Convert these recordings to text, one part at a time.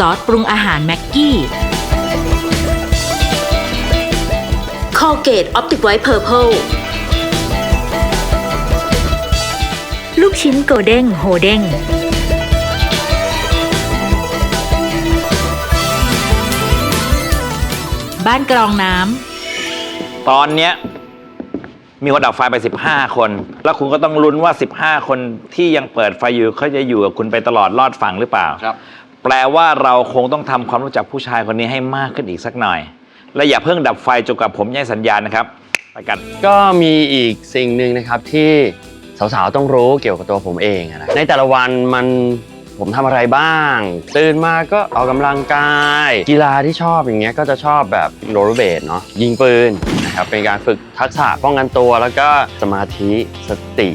ซอสปรุงอาหารแม็กกี้คอเกตออปติกไวท์เพอร์เพลลูกชิ้นโกเด้งโฮเด้งบ้านกรองน้ำตอนเนี้ยมีคนดับไฟไป 15 คน แล้วคุณก็ต้องลุ้นว่า 15 คนที่ยังเปิดไฟอยู่เขาจะอยู่กับคุณไปตลอดรอดฝั่งหรือเปล่าครับ แปลว่าเราคงต้องทำความรู้จักผู้ชายคนนี้ให้มากขึ้นอีกสักหน่อย และอย่าเพิ่งดับไฟจนกว่าผมให้สัญญาณนะครับไปกัน ก็มีอีกสิ่งหนึ่งนะครับที่สาวๆต้องรู้เกี่ยวกับตัวผมเองนะในแต่ละวันมันผมทำอะไรบ้าง ตื่นมาก็ออกกำลังกาย กีฬาที่ชอบอย่างเงี้ยก็จะชอบแบบโรลเลอร์เบดเนาะยิงปืนนะครับเป็นการฝึกทักษะป้องกันตัวแล้วก็สมาธิสติ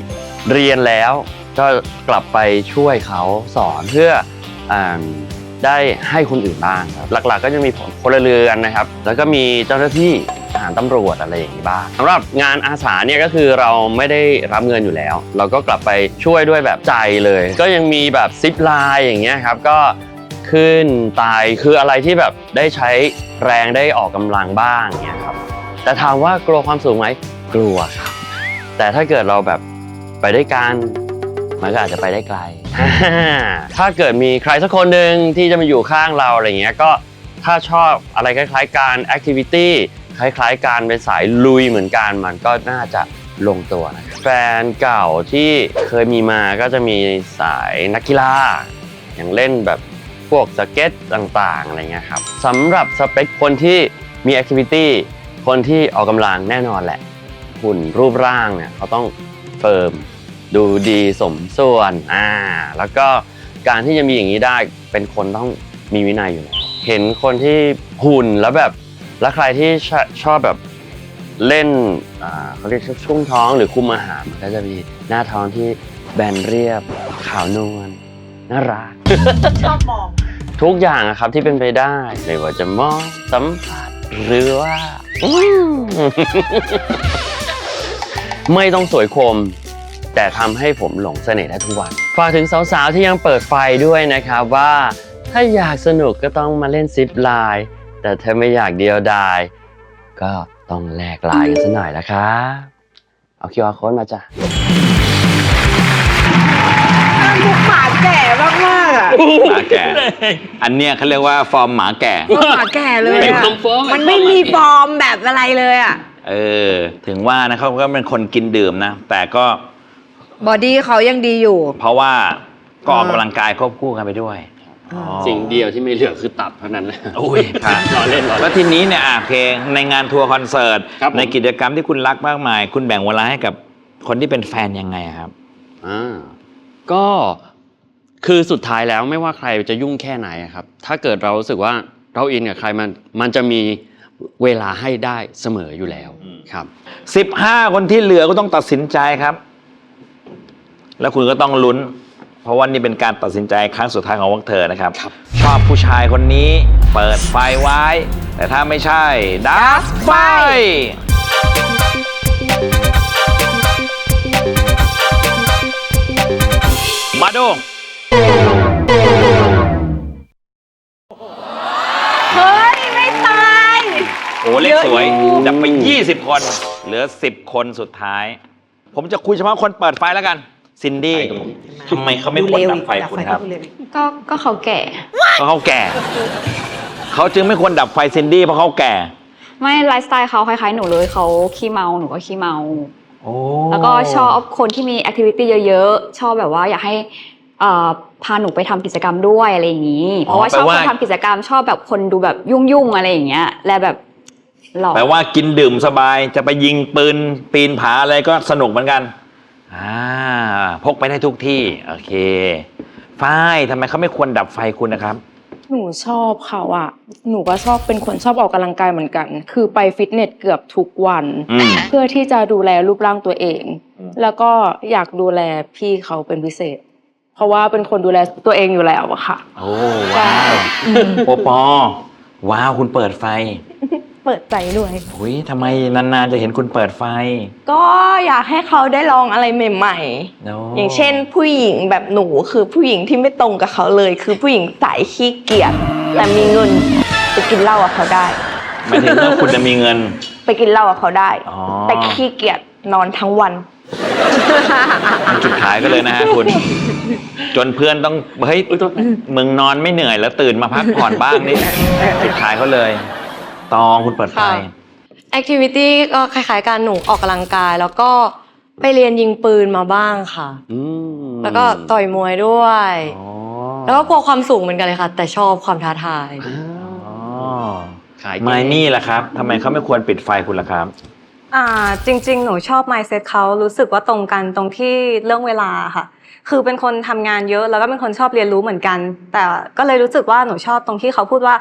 เรียนแล้วก็กลับไปช่วยเขาสอนเพื่อ ได้ให้คนอื่นบ้างครับหลักๆ ก็จะมีพลเรือนนะครับ แล้วก็มีเจ้าหน้าที่ทหารตำรวจอะไรอย่างนี้บ้างสำหรับงานอาสาเนี่ยก็คือเราไม่ได้รับเงินอยู่แล้ว เราก็กลับไปช่วยด้วยแบบใจเลย ก็ยังมีแบบซิปไลน์อย่างเงี้ยครับก็ขึ้นตายคืออะไรที่แบบได้ใช้แรงได้ออกกำลังบ้างเนี่ยครับแต่ถามว่ากลัวความสูงไหมกลัวครับแต่ถ้าเกิดเราแบบไปได้วยกัน มันก็อาจจะไปได้ไกล ถ้าเกิดมีใครสักคนหนึ่งที่จะมาอยู่ข้างเราอะไรเงี้ยก็ถ้าชอบอะไรคล้ายๆการแอคทิวิตี้คล้ายๆการเป็นสายลุยเหมือนกันมันก็น่าจะลงตัวนะครับแฟนเก่าที่เคยมีมาก็จะมีสายนักกีฬาอย่างเล่นแบบพวกสเก็ตต่างๆอะไรเงี้ยครับสำหรับสเปคคนที่มีแอคทิวิตี้คนที่ออกกำลังแน่นอนแหละ หุ่นรูปร่างเนี่ยเขาต้องเฟิร์ม ดูดีสมส่วนอ่าแล้วก็การที่จะมีอย่างนี้ได้เป็นคนต้องมีวินัยอยู่แล้วเห็นคนที่หุ่นแล้วแบบแล้วใครที่ชอชอบแบบเล่นอ่าเขาเรียกช่วงท้องหรือคุมอาหารมันก็จะมีหน้าท้องที่แบนเรียบขาวนวลน่ารักชอบมองทุกอย่างอะครับที่เป็นไปได้ไม่ว่าจะมองสัมผัสหรือว่าอืมไม่ต้องสวยคม แต่ทำให้ผมหลงเสน่ห์ได้ทุกวัน ฝากถึงสาวๆ ที่ยังเปิดไฟด้วยนะครับว่า ถ้าอยากสนุกก็ต้องมาเล่นซิปไลน์แต่ถ้าไม่อยากเดียวดาย ก็ต้องแลกไลน์กันสักหน่อยนะครับเอาคิวอาร์โค้ดมาจ้ะมุกหมาแก่มากมากๆอะหมาแก่ อันเนี้ยเขาเรียกว่าฟอร์มหมาแก่หมาแก่เลยเป็นอะคอมฟอร์มมันไม่มีฟอร์มแบบอะไรเลยอะ เออ ถึงว่านะเขาก็เป็นคนกินดื่มนะ แต่ก็ บอดี้เขายังดีอยู่ เพราะว่าก็ออกกำลังกายควบคู่กันไปด้วยอ๋อสิ่งเดียวที่ไม่เหลือคือตับเท่านั้นแหละโอ้ยค่ะรอเล่นรอแล้เล่วนทีนี้เนี่ยอะโอเคในงานทัวร์คอนเสิร์ตครับผม ในกิจกรรมที่คุณรักมากมาย คุณแบ่งเวลาให้กับคนที่เป็นแฟนยังไงอะครับ อ่าก็คือสุดท้ายแล้วไม่ว่าใครจะยุ่งแค่ไหนอะครับ ถ้าเกิดเรารู้สึกว่าเราอินกับใครมันมันจะมีเวลาให้ได้เสมออยู่แล้วครับ 15 คนที่เหลือก็ต้องตัดสินใจครับ แล้วคุณก็ต้องลุ้น เพราะว่านี่เป็นการตัดสินใจครั้งสุดท้ายของพวกเธอนะครับครับชอบผู้ชายคนนี้เปิดไฟไว้ แต่ถ้าไม่ใช่ดับไฟ มาดู เฮ้ย ไม่ตาย โอ้เลขสวยเยอะอยู่ดับไป 20 คน เหลือ 10 คนสุดท้าย ผมจะคุยเฉพาะคนเปิดไฟแล้วกัน ซินดี้ทำไมเขาไม่ควรดับไฟคุณครับ ก็ก็เขาแก่ เพราะเขาแก่ เขาจึงไม่ควรดับไฟซินดี้เพราะเขาแก่ ไม่ไลฟ์สไตล์เขาคล้ายๆหนูเลยเขาขี้เมาหนูก็ขี้เมาโอ้แล้วก็ชอบคนที่มีแอคทิวิตี้เยอะๆ ชอบแบบว่าอยากให้เอ่อพาหนูไปทำกิจกรรมด้วยอะไรอย่างนี้ เพราะว่าชอบคนทำกิจกรรมชอบแบบคนดูแบบยุ่งๆอะไรอย่างเงี้ย และแบบหล่อแปลว่ากินดื่มสบายจะไปยิงปืนปีนผาอะไรก็สนุกเหมือนกัน อ่าพกไปได้ทุกที่ โอเค ฝ้ายทำไมเขาไม่ควรดับไฟคุณนะครับ หนูชอบเขาอะหนูก็ชอบเป็นคนชอบออกกำลังกายเหมือนกัน คือไปฟิตเนสเกือบทุกวัน อืม เพื่อที่จะดูแลรูปร่างตัวเอง อืม แล้วก็อยากดูแลพี่เขาเป็นพิเศษ เพราะว่าเป็นคนดูแลตัวเองอยู่แล้วอะค่ะ โอ้ว้าวโอปอว้าวคุณเปิดไฟ เปิดใจด้วย อุ้ยทำไมนานๆจะเห็นคุณเปิดไฟก็อยากให้เขาได้ลองอะไรใหม่ โๆ อย่างเช่น ผู้หญิงแบบหนูคือผู้หญิงที่ไม่ตรงกับเขาเลย คือผู้หญิงสายขี้เกียจแต่มีเงินไปกินเหล้ากับเขาได้ หมายถึงว่าคุณจะมีเงิน ไปกินเหล้ากับเขาได้ อ๋อ แต่ขี้เกียจนอนทั้งวัน เป็นจุดขายก็เลยนะฮะคุณ จนเพื่อนต้องเฮ้ยมึงนอนไม่เหนื่อยแล้วตื่นมาพักผ่อนบ้างนี่จุดขายเขาเลย ตองคุณเปิดไฟ ค่ะ แอคทิวิตี้ก็คล้ายๆการหนูออกกำลังกาย แล้วก็ไปเรียนยิงปืนมาบ้างค่ะ อืมแล้วก็ต่อยมวยด้วย อ๋อแล้วก็กลัวความสูงเหมือนกันเลยค่ะ แต่ชอบความท้าทาย อ๋อขายเก่ง ไมนี่ล่ะครับทำไมเขาไม่ควรปิดไฟคุณล่ะครับ อ่าจริง ๆ หนูชอบ mindset เขารู้สึกว่าตรงกันตรงที่เรื่องเวลาค่ะ คือเป็นคนทำงานเยอะแล้วก็เป็นคนชอบเรียนรู้เหมือนกัน แต่ก็เลยรู้สึกว่าหนูชอบตรงที่เขาพูดว่า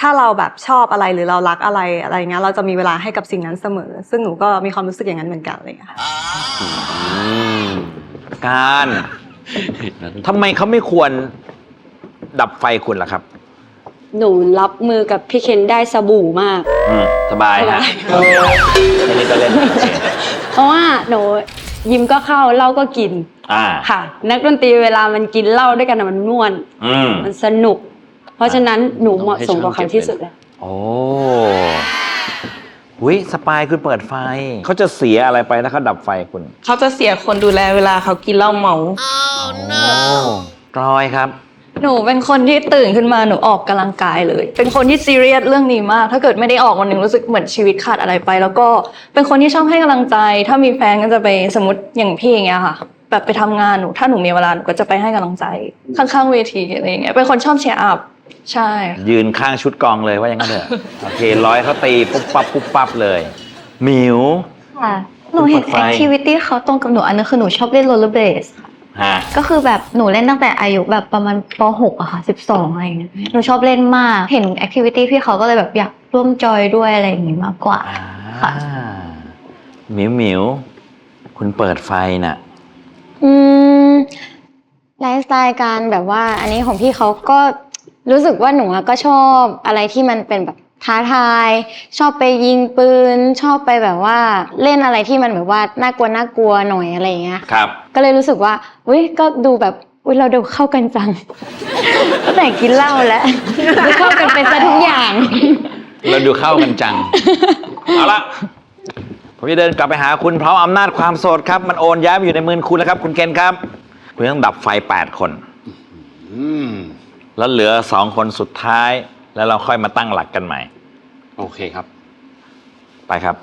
ถ้าเราแบบชอบอะไรหรือเรารักอะไรอะไรเงี้ยเราจะมีเวลาให้กับสิ่งนั้นเสมอ ซึ่งหนูก็มีความรู้สึกอย่างนั้นเหมือนกันอะไรเลยค่ะอืมการทำไมเขาไม่ควรดับไฟคุณล่ะครับ หนูรับมือกับพี่เคนได้สบู่มากอืมสบายฮะอันนี้ก็เล่นโอเคเพราะว่าหนู ยิมก็เข้าเหล้าก็กินอ่า ค่ะ นักดนตรีเวลามันกินเหล้าด้วยกันอะมันม่วน อืม มันสนุก เพราะฉะนั้นหนูเหมาะสมกับเขาที่สุดแล้ว โอ้หุยสปายคุณเปิดไฟ เขาจะเสียอะไรไปถ้าเขาดับไฟคุณเขาจะเสียคนดูแลเวลาเขากินเหล้าเมา โอ้กรอยครับ หนูเป็นคนที่ตื่นขึ้นมาหนูออกกำลังกายเลย เป็นคนที่ซีเรียสเรื่องนี้มาก ถ้าเกิดไม่ได้ออกวันหนึ่งรู้สึกเหมือนชีวิตขาดอะไรไป แล้วก็เป็นคนที่ชอบให้กำลังใจ ถ้ามีแฟนก็จะไปสมมติอย่างพี่อย่างเงี้ยค่ะ แบบไปทำงานหนูถ้าหนูมีเวลาหนูก็จะไปให้กำลังใจ ข้างๆเวทีอะไรอย่างเงี้ยเป็นคนชอบเชียร์อัพใช่ค่ะยืนข้างชุดกองเลยว่าอย่างนั้นเถอะโอเคร้อยเขาตีปุ๊บปั๊บปุ๊บปั๊บเลยหมิวค่ะหนูเห็นเปิดไฟแอคทิวิตี้เขาตรงกับหนูอันนึงคือหนูชอบเล่นโรลเลอร์เบสฮะ ก็คือแบบหนูเล่นตั้งแต่อายุแบบประมาณป .6 อะค่ะ 12 อะไรอย่างเงี้ย หนูชอบเล่นมาก เห็นแอคทิวิตี้พี่เขาก็เลยแบบอยากร่วมจอยด้วยอะไรอย่างงี้มากกว่าอ่าหมิวหมิวคุณเปิดไฟน่ะ อืมไลฟ์สไตล์การแบบว่า อันนี้ของพี่เขาก็รู้สึกว่าหนูอะก็ชอบอะไรที่มันเป็นแบบ ท้าทาย ชอบไปยิงปืน ชอบไปแบบว่าเล่นอะไรที่มันแบบว่าน่ากลัวน่ากลัวหน่อยอะไรอย่างเงี้ยครับ ก็เลยรู้สึกว่าอุ้ยก็ดูแบบอุ้ยเราดูเข้ากันจังตั้งแต่กินเหล้าแล้วดูเข้ากันเป็นซะทุกอย่าง เราดูเข้ากันจัง เอาละผมจะเดินกลับไปหาคุณเพราะอำนาจความโสดครับ มันโอนย้ายไปอยู่ในมือคุณแล้วครับ คุณเคนครับ คุณต้องดับไฟ 8 คนอืมแล้วเหลือสองคนสุดท้าย แล้วเราค่อยมาตั้งหลักกันใหม่ โอเคครับ ไปครับ